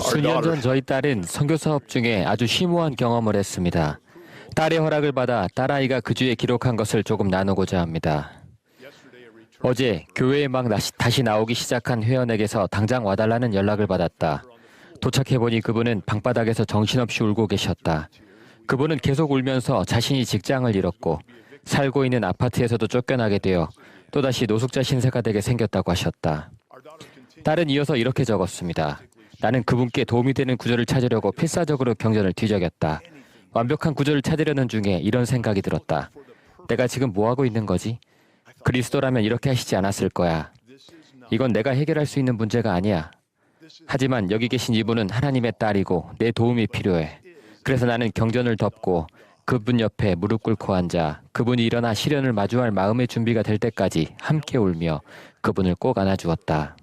수년 전 저희 딸은 선교 사업 중에 아주 심오한 경험을 했습니다. 딸의 허락을 받아 딸아이가 그 주에 기록한 것을 조금 나누고자 합니다. 어제 교회에 막 다시 나오기 시작한 회원에게서 당장 와달라는 연락을 받았다. 도착해보니 그분은 방바닥에서 정신없이 울고 계셨다. 그분은 계속 울면서 자신이 직장을 잃었고 살고 있는 아파트에서도 쫓겨나게 되어 또다시 노숙자 신세가 되게 생겼다고 하셨다. 딸은 이어서 이렇게 적었습니다. 나는 그분께 도움이 되는 구절을 찾으려고 필사적으로 경전을 뒤적였다. 완벽한 구절을 찾으려는 중에 이런 생각이 들었다. 내가 지금 뭐 하고 있는 거지? 그리스도라면 이렇게 하시지 않았을 거야. 이건 내가 해결할 수 있는 문제가 아니야. 하지만 여기 계신 이분은 하나님의 딸이고 내 도움이 필요해. 그래서 나는 경전을 덮고 그분 옆에 무릎 꿇고 앉아 그분이 일어나 시련을 마주할 마음의 준비가 될 때까지 함께 울며 그분을 꼭 안아주었다.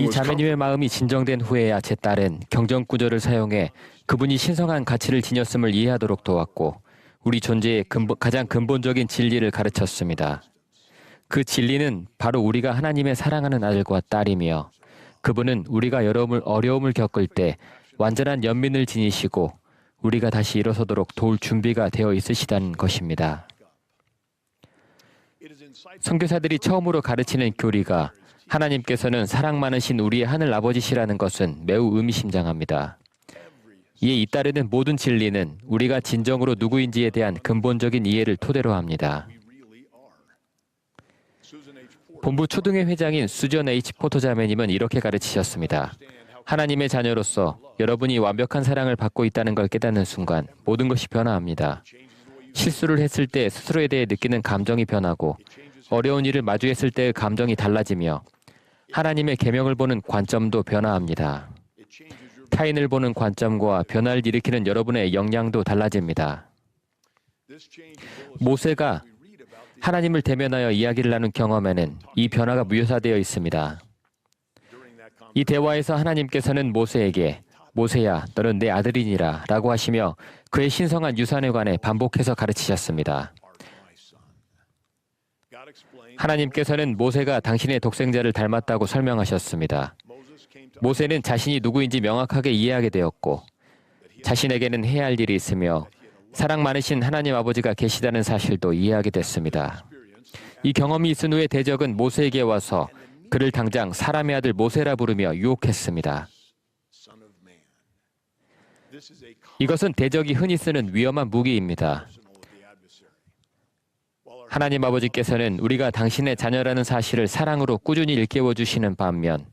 이 자매님의 마음이 진정된 후에야 제 딸은 경전 구절을 사용해 그분이 신성한 가치를 지녔음을 이해하도록 도왔고 우리 존재의 근본, 가장 근본적인 진리를 가르쳤습니다. 그 진리는 바로 우리가 하나님의 사랑하는 아들과 딸이며 그분은 우리가 여러움을 어려움을 겪을 때 완전한 연민을 지니시고 우리가 다시 일어서도록 도울 준비가 되어 있으시다는 것입니다. 선교사들이 처음으로 가르치는 교리가 하나님께서는 사랑 많으신 우리의 하늘 아버지시라는 것은 매우 의미심장합니다. 이에 잇따르는 모든 진리는 우리가 진정으로 누구인지에 대한 근본적인 이해를 토대로 합니다. 본부 초등회 회장인 수전 H 포토 자매님은 이렇게 가르치셨습니다. 하나님의 자녀로서 여러분이 완벽한 사랑을 받고 있다는 걸 깨닫는 순간 모든 것이 변화합니다. 실수를 했을 때 스스로에 대해 느끼는 감정이 변하고 어려운 일을 마주했을 때의 감정이 달라지며 하나님의 계명을 보는 관점도 변화합니다. 타인을 보는 관점과 변화를 일으키는 여러분의 역량도 달라집니다. 모세가 하나님을 대면하여 이야기를 나눈 경험에는 이 변화가 묘사되어 있습니다. 이 대화에서 하나님께서는 모세에게 모세야 너는 내 아들이니라 라고 하시며 그의 신성한 유산에 관해 반복해서 가르치셨습니다. 하나님께서는 모세가 당신의 독생자를 닮았다고 설명하셨습니다. 모세는 자신이 누구인지 명확하게 이해하게 되었고 자신에게는 해야 할 일이 있으며 사랑 많으신 하나님 아버지가 계시다는 사실도 이해하게 됐습니다. 이 경험이 있은 후에 대적은 모세에게 와서 그를 당장 사람의 아들 모세라 부르며 유혹했습니다. 이것은 대적이 흔히 쓰는 위험한 무기입니다. 하나님 아버지께서는 우리가 당신의 자녀라는 사실을 사랑으로 꾸준히 일깨워 주시는 반면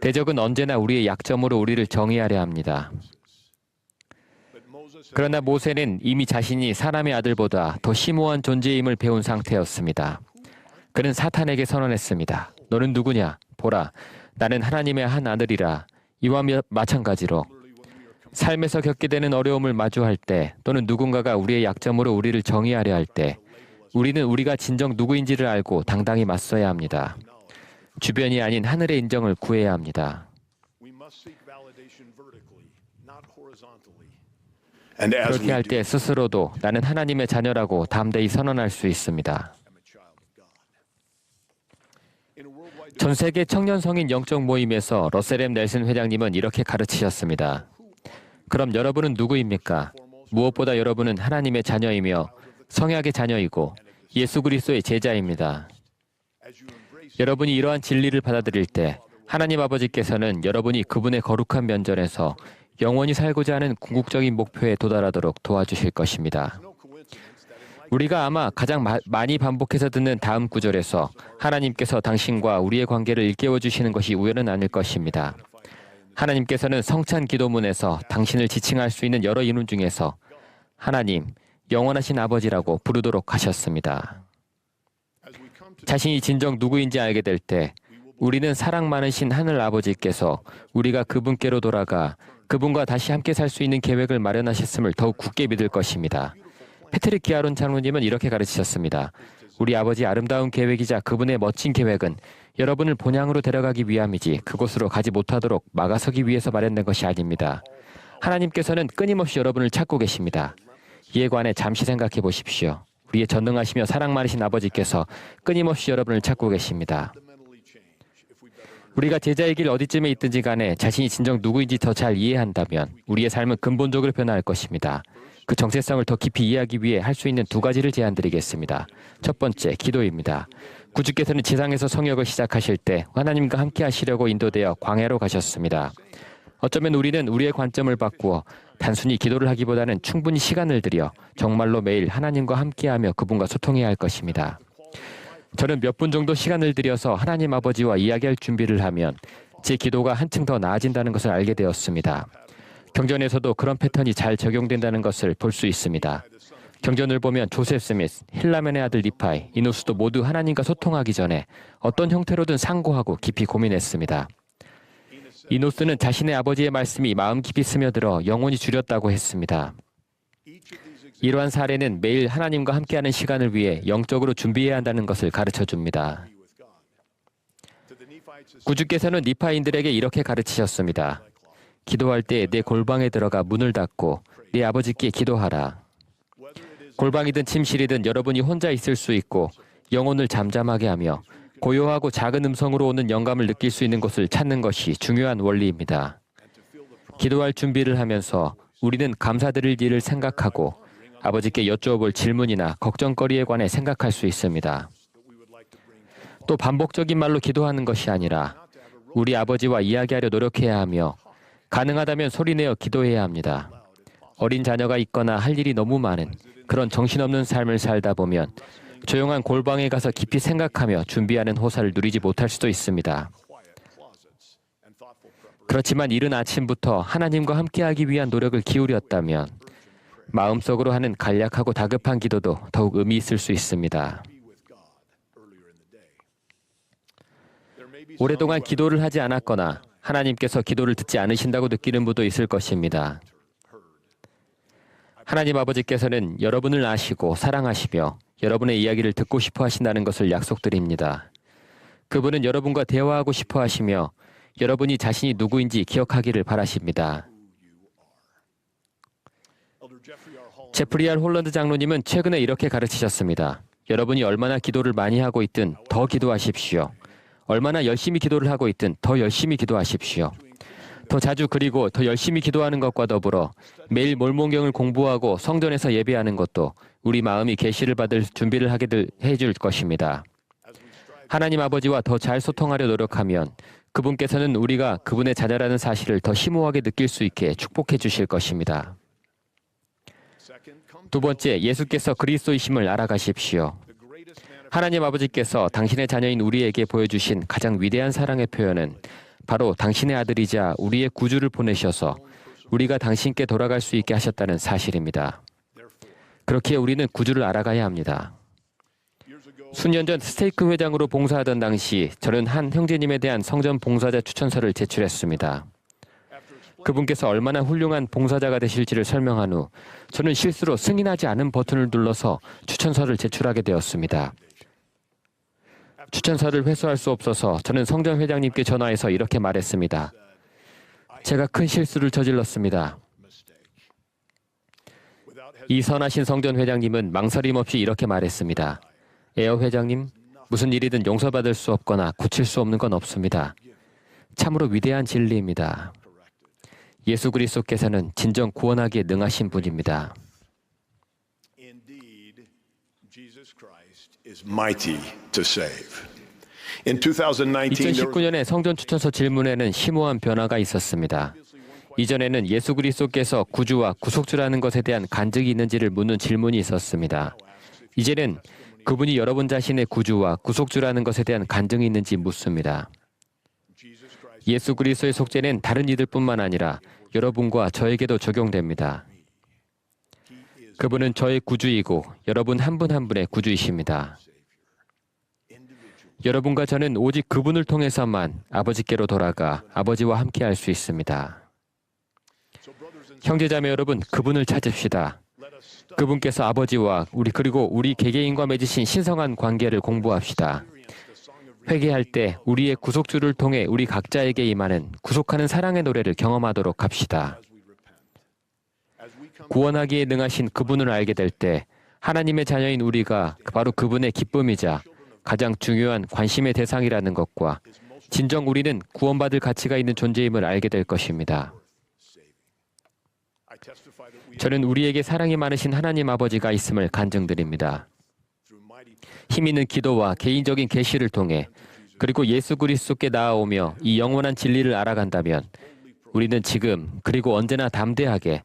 대적은 언제나 우리의 약점으로 우리를 정의하려 합니다. 그러나 모세는 이미 자신이 사람의 아들보다 더 심오한 존재임을 배운 상태였습니다. 그는 사탄에게 선언했습니다. 너는 누구냐? 보라, 나는 하나님의 한 아들이라. 이와 며- 마찬가지로 삶에서 겪게 되는 어려움을 마주할 때 또는 누군가가 우리의 약점으로 우리를 정의하려 할 때 우리는 우리가 진정 누구인지를 알고 당당히 맞서야 합니다. 주변이 아닌 하늘의 인정을 구해야 합니다. 그렇게 할 때 스스로도 나는 하나님의 자녀라고 담대히 선언할 수 있습니다. 전 세계 청년 성인 영적 모임에서 러셀 엠 넬슨 회장님은 이렇게 가르치셨습니다. 그럼 여러분은 누구입니까? 무엇보다 여러분은 하나님의 자녀이며 성약의 자녀이고 예수 그리스도의 제자입니다. 여러분이 이러한 진리를 받아들일 때 하나님 아버지께서는 여러분이 그분의 거룩한 면전에서 영원히 살고자 하는 궁극적인 목표에 도달하도록 도와주실 것입니다. 우리가 아마 가장 마- 많이 반복해서 듣는 다음 구절에서 하나님께서 당신과 우리의 관계를 일깨워 주시는 것이 우연은 아닐 것입니다. 하나님께서는 성찬 기도문에서 당신을 지칭할 수 있는 여러 이름 중에서 하나님, 영원하신 아버지라고 부르도록 하셨습니다. 자신이 진정 누구인지 알게 될 때 우리는 사랑 많으신 하늘 아버지께서 우리가 그분께로 돌아가 그분과 다시 함께 살 수 있는 계획을 마련하셨음을 더욱 굳게 믿을 것입니다. 패트릭 기아론 장로님은 이렇게 가르치셨습니다. 우리 아버지 아름다운 계획이자 그분의 멋진 계획은 여러분을 본향으로 데려가기 위함이지 그곳으로 가지 못하도록 막아서기 위해서 마련된 것이 아닙니다. 하나님께서는 끊임없이 여러분을 찾고 계십니다. 이에 관해 잠시 생각해 보십시오. 우리의 전능하시며 사랑 많으신 아버지께서 끊임없이 여러분을 찾고 계십니다. 우리가 제자의 길 어디쯤에 있든지 간에 자신이 진정 누구인지 더 잘 이해한다면 우리의 삶은 근본적으로 변화할 것입니다. 그 정체성을 더 깊이 이해하기 위해 할 수 있는 두 가지를 제안드리겠습니다. 첫 번째, 기도입니다. 구주께서는 지상에서 성역을 시작하실 때 하나님과 함께 하시려고 인도되어 광야로 가셨습니다. 어쩌면 우리는 우리의 관점을 바꾸어 단순히 기도를 하기보다는 충분히 시간을 들여 정말로 매일 하나님과 함께하며 그분과 소통해야 할 것입니다. 저는 몇 분 정도 시간을 들여서 하나님 아버지와 이야기할 준비를 하면 제 기도가 한층 더 나아진다는 것을 알게 되었습니다. 경전에서도 그런 패턴이 잘 적용된다는 것을 볼 수 있습니다. 경전을 보면 조셉 스미스, 힐라멘의 아들 리파이, 이노스도 모두 하나님과 소통하기 전에 어떤 형태로든 상고하고 깊이 고민했습니다. 이노스는 자신의 아버지의 말씀이 마음 깊이 스며들어 영혼이 줄였다고 했습니다. 이러한 사례는 매일 하나님과 함께하는 시간을 위해 영적으로 준비해야 한다는 것을 가르쳐 줍니다. 구주께서는 니파인들에게 이렇게 가르치셨습니다. 기도할 때 내 골방에 들어가 문을 닫고 네 아버지께 기도하라. 골방이든 침실이든 여러분이 혼자 있을 수 있고 영혼을 잠잠하게 하며 고요하고 작은 음성으로 오는 영감을 느낄 수 있는 곳을 찾는 것이 중요한 원리입니다. 기도할 준비를 하면서 우리는 감사드릴 일을 생각하고 아버지께 여쭈어볼 질문이나 걱정거리에 관해 생각할 수 있습니다. 또 반복적인 말로 기도하는 것이 아니라 우리 아버지와 이야기하려 노력해야 하며 가능하다면 소리내어 기도해야 합니다. 어린 자녀가 있거나 할 일이 너무 많은 그런 정신없는 삶을 살다 보면 조용한 골방에 가서 깊이 생각하며 준비하는 호사를 누리지 못할 수도 있습니다. 그렇지만 이른 아침부터 하나님과 함께하기 위한 노력을 기울였다면 마음속으로 하는 간략하고 다급한 기도도 더욱 의미 있을 수 있습니다. 오랫동안 기도를 하지 않았거나 하나님께서 기도를 듣지 않으신다고 느끼는 분도 있을 것입니다. 하나님 아버지께서는 여러분을 아시고 사랑하시며 여러분의 이야기를 듣고 싶어 하신다는 것을 약속드립니다. 그분은 여러분과 대화하고 싶어 하시며 여러분이 자신이 누구인지 기억하기를 바라십니다. 제프리 알 홀런드 장로님은 최근에 이렇게 가르치셨습니다. 여러분이 얼마나 기도를 많이 하고 있든 더 기도하십시오. 얼마나 열심히 기도를 하고 있든 더 열심히 기도하십시오. 더 자주 그리고 더 열심히 기도하는 것과 더불어 매일 몰몬경을 공부하고 성전에서 예배하는 것도 우리 마음이 계시를 받을 준비를 하게 해줄 것입니다. 하나님 아버지와 더 잘 소통하려 노력하면 그분께서는 우리가 그분의 자녀라는 사실을 더 심오하게 느낄 수 있게 축복해 주실 것입니다. 두 번째, 예수께서 그리스도이심을 알아가십시오. 하나님 아버지께서 당신의 자녀인 우리에게 보여주신 가장 위대한 사랑의 표현은 바로 당신의 아들이자 우리의 구주를 보내셔서 우리가 당신께 돌아갈 수 있게 하셨다는 사실입니다. 그렇게 우리는 구주를 알아가야 합니다. 수년 전 스테이크 회장으로 봉사하던 당시 저는 한 형제님에 대한 성전 봉사자 추천서를 제출했습니다. 그분께서 얼마나 훌륭한 봉사자가 되실지를 설명한 후 저는 실수로 승인하지 않은 버튼을 눌러서 추천서를 제출하게 되었습니다. 추천서를 회수할 수 없어서 저는 성전 회장님께 전화해서 이렇게 말했습니다. 제가 큰 실수를 저질렀습니다. 이 선하신 성전 회장님은 망설임 없이 이렇게 말했습니다. 에어 회장님, 무슨 일이든 용서받을 수 없거나 고칠 수 없는 건 없습니다. 참으로 위대한 진리입니다. 예수 그리스도께서는 진정 구원하기에 능하신 분입니다. 2019, there was 2019년에 성전 추천서 질문에는 심오한 변화가 있었습니다. 이전에는 예수 그리스도께서 구주와 구속주라는 것에 대한 간증이 있는지를 묻는 질문이 있었습니다. 이제는 그분이 여러분 자신의 구주와 구속주라는 것에 대한 간증이 있는지 묻습니다. 예수 그리스도의 속죄는 다른 이들뿐만 아니라 여러분과 저에게도 적용됩니다. 그분은 저의 구주이고 여러분 한분한 분의 구주이십니다. 여러분과 저는 오직 그분을 통해서만 아버지께로 돌아가 아버지와 함께 할 수 있습니다. 형제자매 여러분, 그분을 찾읍시다. 그분께서 아버지와 우리 그리고 우리 개개인과 맺으신 신성한 관계를 공부합시다. 회개할 때 우리의 구속주를 통해 우리 각자에게 임하는 구속하는 사랑의 노래를 경험하도록 합시다. 구원하기에 능하신 그분을 알게 될 때 하나님의 자녀인 우리가 바로 그분의 기쁨이자 가장 중요한 관심의 대상이라는 것과 진정 우리는 구원받을 가치가 있는 존재임을 알게 될 것입니다. 저는 우리에게 사랑이 많으신 하나님 아버지가 있음을 간증드립니다. 힘 있는 기도와 개인적인 계시를 통해 그리고 예수 그리스도께 나아오며 이 영원한 진리를 알아간다면 우리는 지금 그리고 언제나 담대하게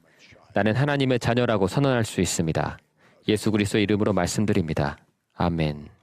나는 하나님의 자녀라고 선언할 수 있습니다. 예수 그리스도의 이름으로 말씀드립니다. 아멘.